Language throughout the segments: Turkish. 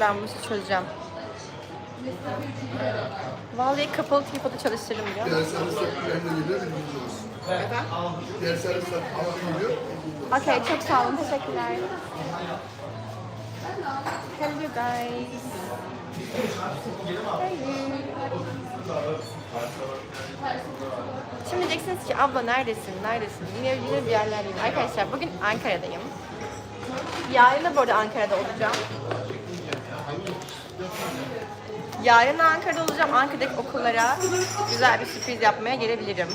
ben bu işi çözeceğim. Vallahi kapalı tripod'u çalıştırırım ya. Servisler planına geliyor bilginiz olsun. Diğer servisler altı geliyor. Okay, çok sağ olun. Teşekkürler. Hello guys. Şimdi diyeceksiniz ki abla neredesin, neredesin? Yine, yine bir yerlerdeyim. Arkadaşlar bugün Ankara'dayım. Yarın da bu arada Ankara'da olacağım. Yarın da Ankara'da olacağım. Ankara'daki okullara güzel bir sürpriz yapmaya gelebilirim.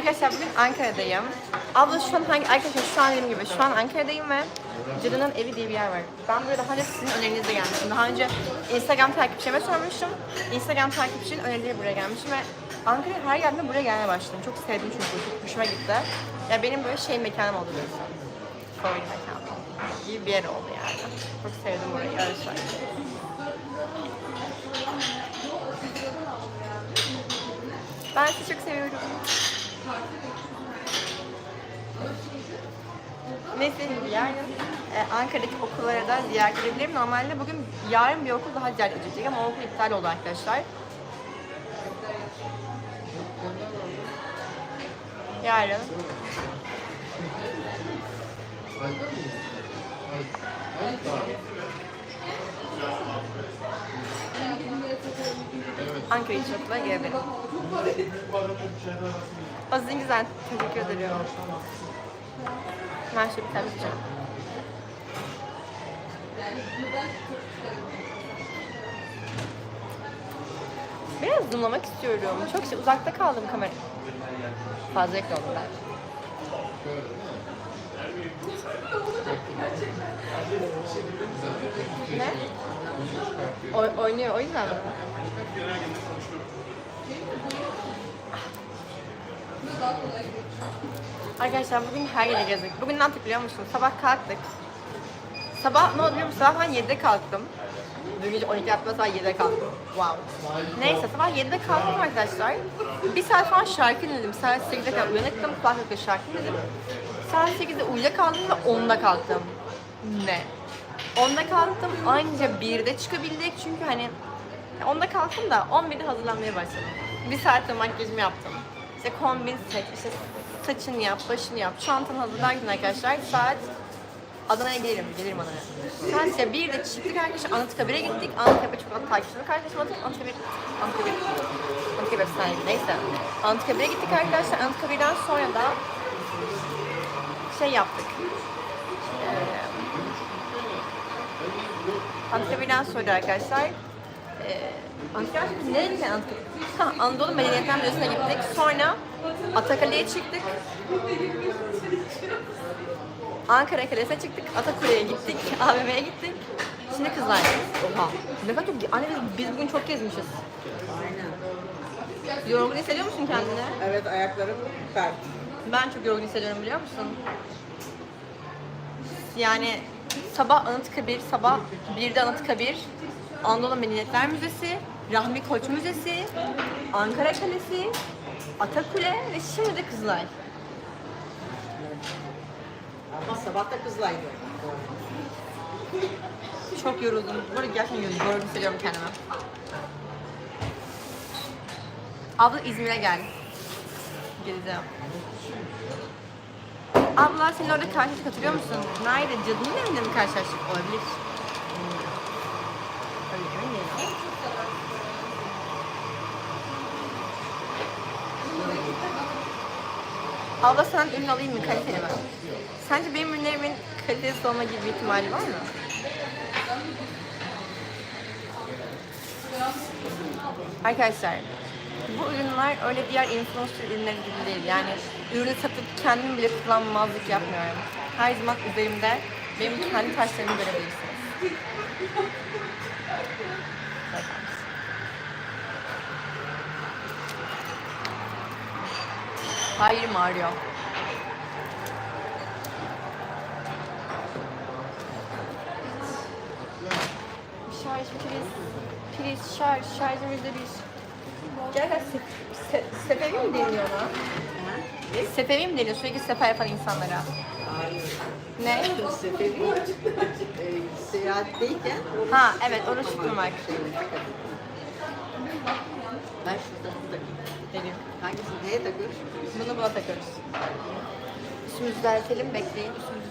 Arkadaşlar bugün Ankara'dayım. Abla şu an hangi arkadaşlar şu an dediğim gibi şu an Ankara'dayım ve Cadının Evi diye bir yer var. Ben buraya daha önce sizin önerinizle gelmiştim. Daha önce Instagram takipçime sormuştum. Instagram takipçinin önerileri buraya gelmişim ve Ankara'ya her geldiğimde buraya gelmeye başladım. Çok sevdim çünkü çok hoşuma gitti. Ya benim böyle şey mekanım oldu burası. Favori mekanım gibi bir yer oldu yani. Çok sevdim burayı öyle. Ben sizi çok seviyorum. Şimdi yarın e, Ankara'daki okullara da ziyaret edebilirim. Normalde bugün yarın bir okul daha ziyaret edecek ama okul iptal oldu arkadaşlar. Yarın. Ankara İç Okulu'na gelebilirim. O sizin güzel. Teşekkür ederim. Ben şimdi içeceğim. Biraz zoomlamak istiyorum. Çok şey, uzakta kaldım kamera. Fazla yakın ben. Ne? Oy- oynuyor o yüzden mi? Arkadaşlar bugün her yere gezdik. Bugün ne yaptık biliyor musunuz? Sabah kalktık. Sabah ne oldu biliyor? Sabah ben 7'de kalktım. Dün gece 12 yaptım sabah 7'de kalktım. Wow. Neyse sabah 7'de kalktım arkadaşlar. Bir saat falan şarkı dinledim. Saat 8'de kadar uyanıktım. Kulaklıkla şarkı dinledim. Saat 8'de uyuyakaldım ve 10'da kalktım. Ne? 10'da kalktım anca 1'de çıkabildik çünkü hani 10'da kalktım da 11'de hazırlanmaya başladım. Bir saatte makyajımı yaptım. İşte kombin seç, işte saçını yap, başını yap, çantanı hazırlarken arkadaşlar saat Adana'ya gelirim, gelirim Adana'ya. Saat işte 1'de çıktık arkadaşlar Anıtkabir'e gittik. Anıtkabir çok takipçilerim kardeşim Anıtkabir, Anıtkabir, Anıtkabir, Anıtkabir efsane neyse. Anıtkabir'e gittik arkadaşlar. Anıtkabir'den sonra da şey yaptık. Anıtkabir'den sonra arkadaşlar Anıtkabir nereye gittik? Ha, Anadolu Medeniyetler Müzesi'ne gittik. Sonra Atakale'ye çıktık. Ankara Kalesi'ne çıktık. Atakule'ye gittik. AVM'ye gittik. Şimdi kızlar. Oha. Ne kadar çok... Anne biz, biz bugün çok gezmişiz. Aynen. Yorgun hissediyor musun kendini? Evet ayaklarım pert. Ben çok yorgun hissediyorum biliyor musun? Yani sabah Anıtkabir, sabah 1'de Anıtkabir, Anadolu Medeniyetler Müzesi, Rahmi Koç Müzesi, Ankara Kalesi, Atakule ve şimdi de Kızılay. Ama sabah da kızlaydı. Çok yoruldum. Bu arada gerçekten yoruldum. Yorgun hissediyorum kendimi. Abla İzmir'e gel. Geleceğim. Abla senin orada karşılaştık hatırlıyor musun? Nerede? Cadının evinde mi karşılaştık? Olabilir. Öyle emin değilim. Abla sen ürün alayım mı? Kaliteli mi? Sence benim ürünlerimin kalitesiz olma gibi bir ihtimali var mı? Arkadaşlar bu ürünler öyle diğer influencer ürünleri gibi değil. Yani ürünü satıp kendim bile kullanmazlık yapmıyorum. Her zaman üzerimde benim kendi taşlarımı görebilirsiniz. Yerim ağrıyor. Şarj priz. Priz şarj. Şarjım yüzde bir. Gel gel se, se, sepevi mi deniyor ona? Ne? Sepevi mi deniyor? Sürekli sefer yapan insanlara. Hayır. Ne? Seferi e, seyahatteyken Ha evet çıktım bak. ben şurada takayım. Benim. Hangisi? Neye takıyoruz? Bunu buna takıyoruz. Üstümüzü düzeltelim, bekleyin. Üstümüzü...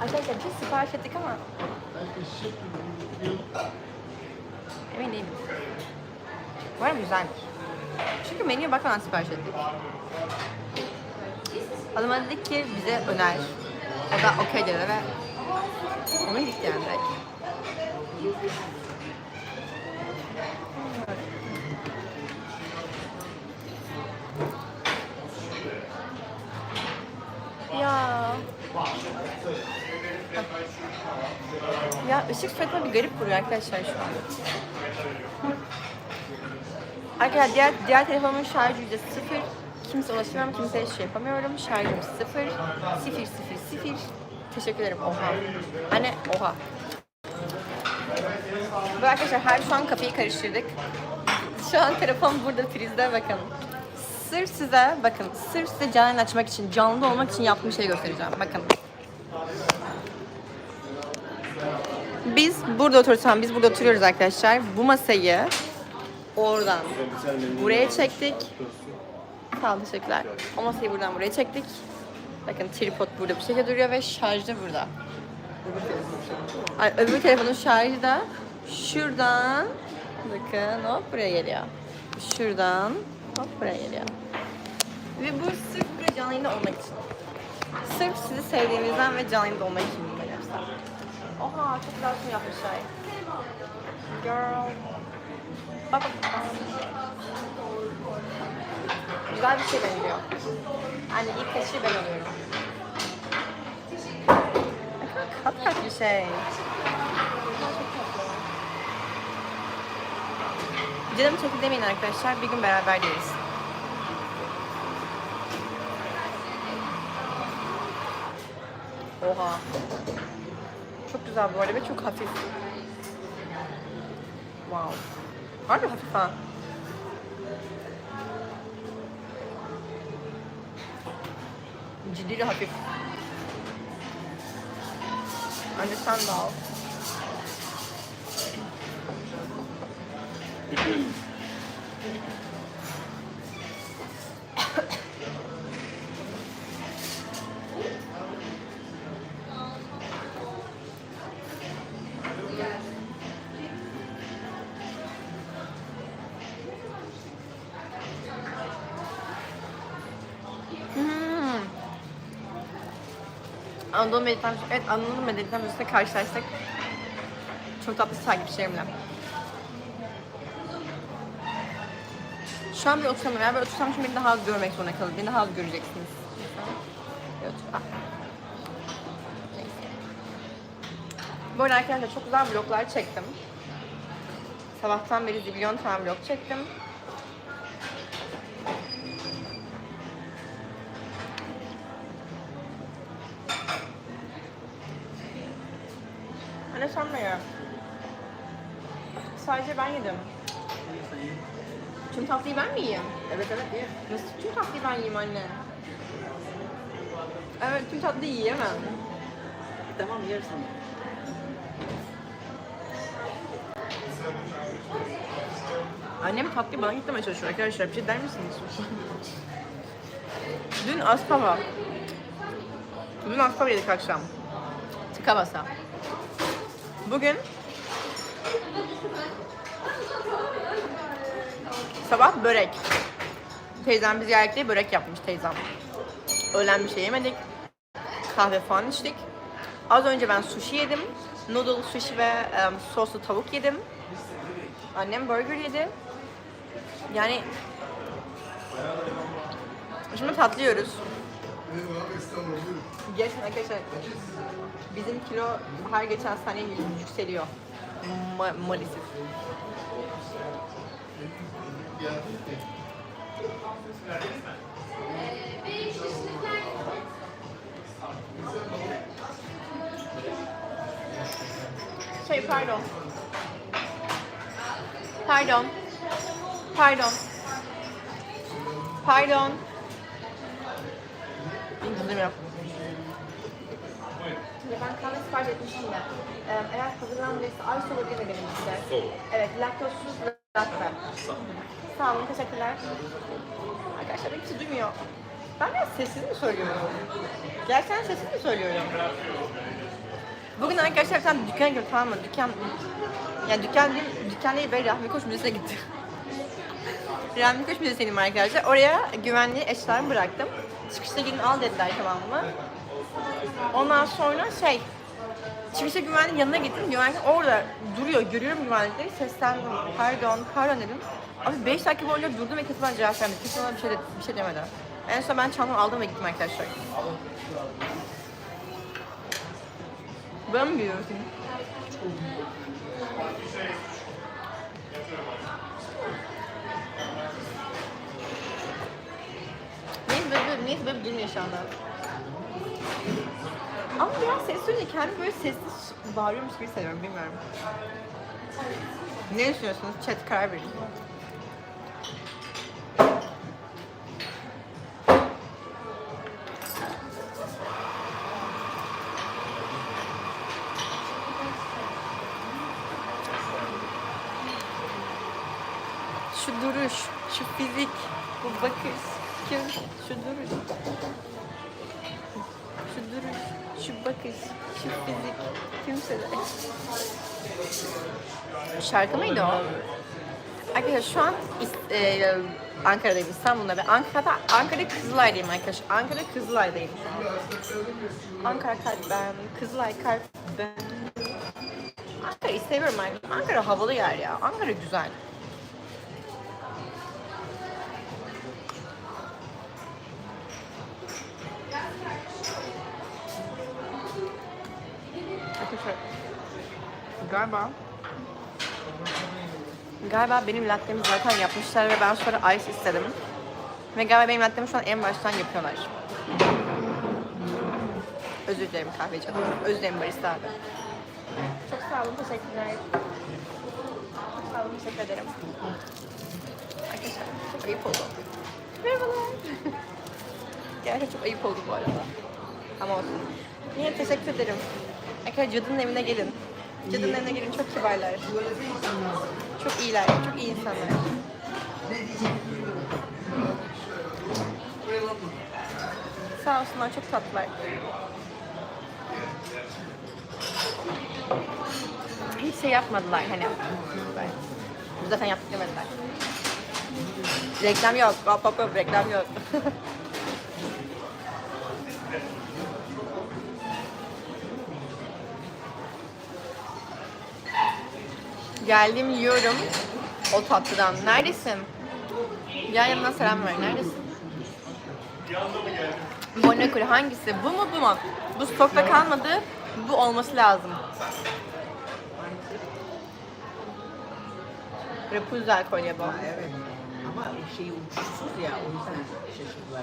Arkadaşlar bir şey sipariş ettik ama emin değilim. Umarım güzeldir. Çünkü menüye bakmadan sipariş ettik. Adama dedik ki bize öner. O da okey dedi ve onu gitti yani direkt. Ya ışık suratıma bir garip vuruyor arkadaşlar şu an. Arkadaşlar diğer, diğer telefonumun şarjı yüzde sıfır. Kimse ulaşamam, kimseye şey yapamıyorum. Şarjım sıfır. Sıfır, sıfır, sıfır. Teşekkür ederim. Oha. Anne, oha. Ve arkadaşlar her şu an kafayı karıştırdık. Şu an telefon burada prizde bakın. Sırf size bakın, sırf size canlı açmak için, canlı olmak için yaptığım şeyi göstereceğim. Bakın. Biz burada tamam, biz burada oturuyoruz arkadaşlar. Bu masayı oradan buraya çektik. Sağ olun, teşekkürler. O masayı buradan buraya çektik. Bakın tripod burada bir şekilde duruyor ve şarjı burada. Ay, öbür telefonun şarjı da şuradan bakın hop buraya geliyor. Şuradan hop buraya geliyor. Ve bu sırf buraya canlı olmak için. Sırf sizi sevdiğimizden ve canlı yayında olmak için yapsam. Oha çok güzel resim yapmışlar. Girl. Bak bak. Güzel bir şey benziyor. Anne ilk kaşığı ben alıyorum. Kat kat bir şey. Canım çekti demeyin arkadaşlar. Bir gün beraber yeriz. Oha. Çok güzel bu arada ve çok hafif. Wow. Harbi hafif ha. Ciddi hafif. Anne sen de al. Hmm. Anadolu Medeniyetten, evet Anadolu Medeniyetten Müzesi'ne karşılaştık. Çok tatlı takipçilerimle. Şu an bir oturamıyorum. Yani böyle otursam şimdi beni daha az görmek zorunda kalır. Beni daha az göreceksiniz. Otur. Ah. Bu arada arkadaşlar çok güzel vloglar çektim. Sabahtan beri zilyon tane vlog çektim. Anne sen de ye. Sadece ben yedim. Tüm tatlıyı ben mi yiyeyim? Evet evet ye. Nasıl tüm tatlıyı ben yiyeyim anne? Evet tüm tatlıyı yiyemem. Tamam yersin. Annem tatlıyı bana gitmeye çalışıyor arkadaşlar. Bir şey der misiniz? Dün aspava. Dün aspava yedik akşam. Tıka basa. Bugün sabah börek. Teyzem bizi ziyaretle börek yapmış teyzem. Öğlen bir şey yemedik. Kahve falan içtik. Az önce ben sushi yedim. Noodle, sushi ve em, soslu tavuk yedim. Annem burger yedi. Yani şimdi tatlı yiyoruz. Eyvallah estağfurullah buyurun. Gerçekten arkadaşlar bizim kilo her geçen saniye yükseliyor. Ma- maalesef. Şey pardon. Pardon. Pardon. Pardon. Şimdi ben kahve sipariş etmiştim de. Ee, eğer hazırlandıysa ice olabilir mi benim size? Soğuk. Evet, laktozsuz latte. Sağ olun, teşekkürler. Arkadaşlar beni kimse duymuyor. Ben biraz sessiz mi söylüyorum? Gerçekten sessiz mi söylüyorum? Bugün arkadaşlar bir tane dükkana girdim tamam mı? Dükkan... Yani dükkan değil, dükkan değil, Rahmi Koç Müzesi'ne gittim. Rahmi Koç Müzesi'ndeyim arkadaşlar. Oraya güvenli eşyalarımı bıraktım. Çıkışta gidin al dediler tamam mı? Ondan sonra şey, çıkışta güvenlik yanına gittim. Güvenlik orada duruyor. Görüyorum güvenlikleri. Seslendim. Pardon, pardon dedim. Abi 5 dakika boyunca durdum ve kimse bana cevap vermedi. Kimse bana bir şey, de, bir şey demedi. En son ben çantamı aldım ve gittim arkadaşlar. Ben mi biliyorsun? Neyse böyle, neyse durmuyor şu anda. Ama biraz ses duyunca kendimi böyle sessiz bağırıyormuş gibi hissediyorum, bilmiyorum. Ne düşünüyorsunuz? Chat karar verin. Şu duruş, şu fizik, bu bakış, kim, şu duruş. Şu duruş, şu bakış, şu fizik, kimseler. Şarkı mıydı o? Arkadaşlar şu an e, Ankara'dayım, İstanbul'da ve Ankara'da, Ankara Kızılay'dayım arkadaşlar. Ankara Kızılay'dayım şu an. Ankara kalp ben, Kızılay kalp ben. Ankara'yı seviyorum arkadaşlar. Ankara havalı yer ya. Ankara güzel. Galiba galiba benim lattemi zaten yapmışlar ve ben sonra ice istedim. Ve galiba benim lattemi şu an en baştan yapıyorlar. Özür dilerim kahveci hanım. Özür dilerim barista abi. Çok sağ olun, teşekkürler. Çok sağ olun, teşekkür ederim. Arkadaşlar çok ayıp oldu. Merhabalar. Gerçekten çok ayıp oldu bu arada. Ama olsun. Yine teşekkür ederim. Arkadaşlar cadının evine gelin. Cadının gelin çok kibarlar. Çok iyiler, çok iyi insanlar. Sağ olsunlar, çok tatlılar. Hiç şey yapmadılar hani. Zaten yaptık demediler. Reklam yok, hop hop hop reklam yok. Geldim yiyorum o tatlıdan. Neredesin? Gel yanına selam ver. Neredesin? Bonakuri hangisi? Bu mu bu mu? Bu stokta kalmadı. Bu olması lazım. Rapunzel kolye bu. Evet. Ama şey uçsuz ya o yüzden şaşırdılar.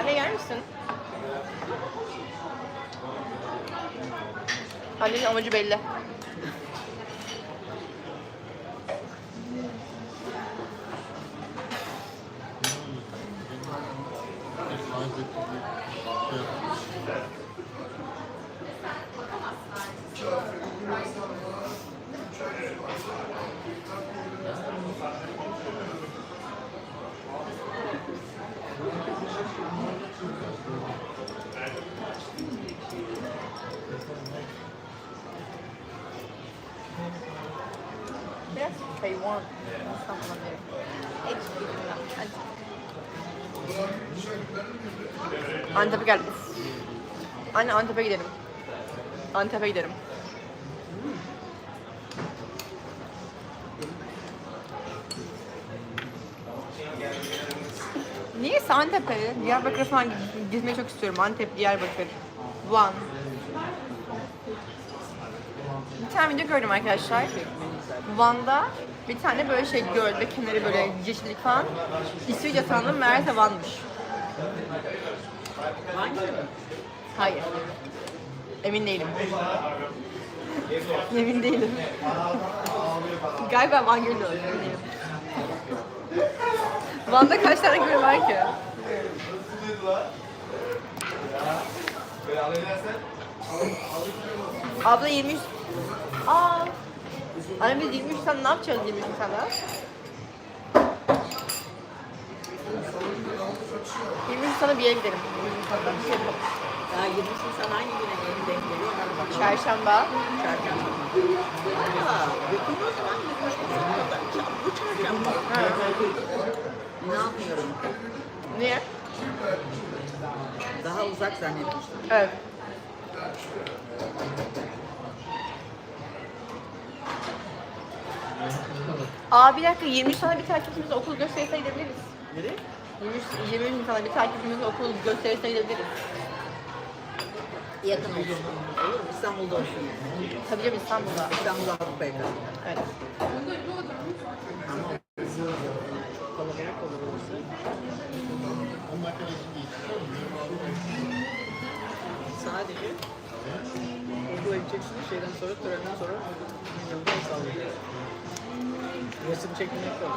Anne yer misin? Annenin amacı belli. 10 Antep'e gel. Anne Antep'e gidelim. Antep'e gidelim. Neyse Antep'e, Diyarbakır'a falan gitmeyi çok istiyorum. Antep, Diyarbakır, Van. Bir tane video gördüm arkadaşlar. Van'da bir tane böyle şey göl ve kenarı böyle yeşillik falan. İsviçre sandım meğerse Van'mış. Hangi mi? Hayır. Emin değilim. Emin değilim. Galiba Van Gölü de olabilir, emin değilim. Van'da kaç tane göl var ki? Abla 23... Anne biz 23 tane ne yapacağız 23 tane? 23 tane bir yere gidelim. 23 tane bir yapalım. Daha 20 Nisan hangi güne yeni denk geliyor? Ona. Çarşamba. Çarşamba. Aa, yakın o zaman 23 Nisan'da. Bu çarşamba. Ne yapmıyorum? Niye? Daha uzak zannetmiştim. Evet. Aa bir dakika 23 tane bir takipçimizle okul gösterisine gidebiliriz. Nereye? 23, 23 tane bir takipçimizle okul gösterisine gidebiliriz. Yakın olsun. Olur mu? İstanbul'da olsun. Tabii canım İstanbul'da. İstanbul Avrupa'ya kadar. Evet. Sadece okula gideceksiniz. Şeyden sonra, törenden sonra milyonda el sallayacak. Resim çekilmek yok.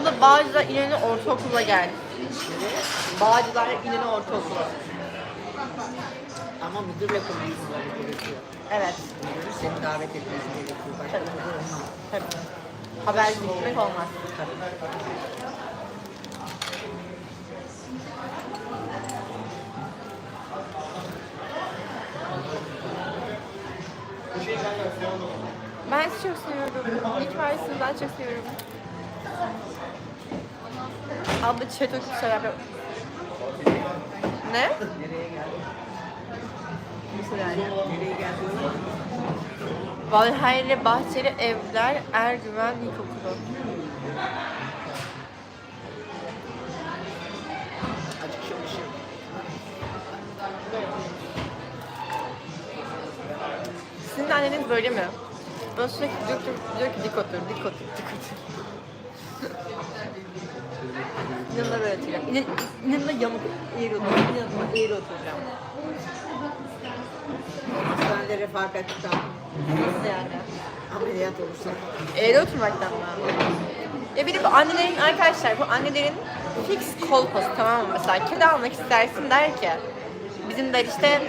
Abla Bağcılar İnönü Ortaokulu'na gel. Bağcılar İnönü Ortaokulu. Ama müdürle konuşmaları gerekiyor. Evet. Müdürü seni davet etmesi gerekiyor. Başka Tabii. müdür olmaz. Tabii. Haber gitmek olmaz. Ben sizi çok seviyorum. İlk varsınız ben çok seviyorum. Abla çiçek çok şeyler yap. Ne? Valhalle Bahçeli Evler Ergüven İlkokulu. Sizin anneniz böyle mi? Bana sürekli diyor ki, diyor ki dik otur, dik otur, dik otur. İnanına böyle oturacağım. İnan, inanına yamuk eğri oturacağım. İnanına eğri oturacağım. Hastanede refakatçiden Nasıl yani? ameliyat olursa. Eğri oturmaktan mı? Ya bir de bu annelerin arkadaşlar bu annelerin fix kolpası tamam mı? Mesela kedi almak istersin der ki bizim de işte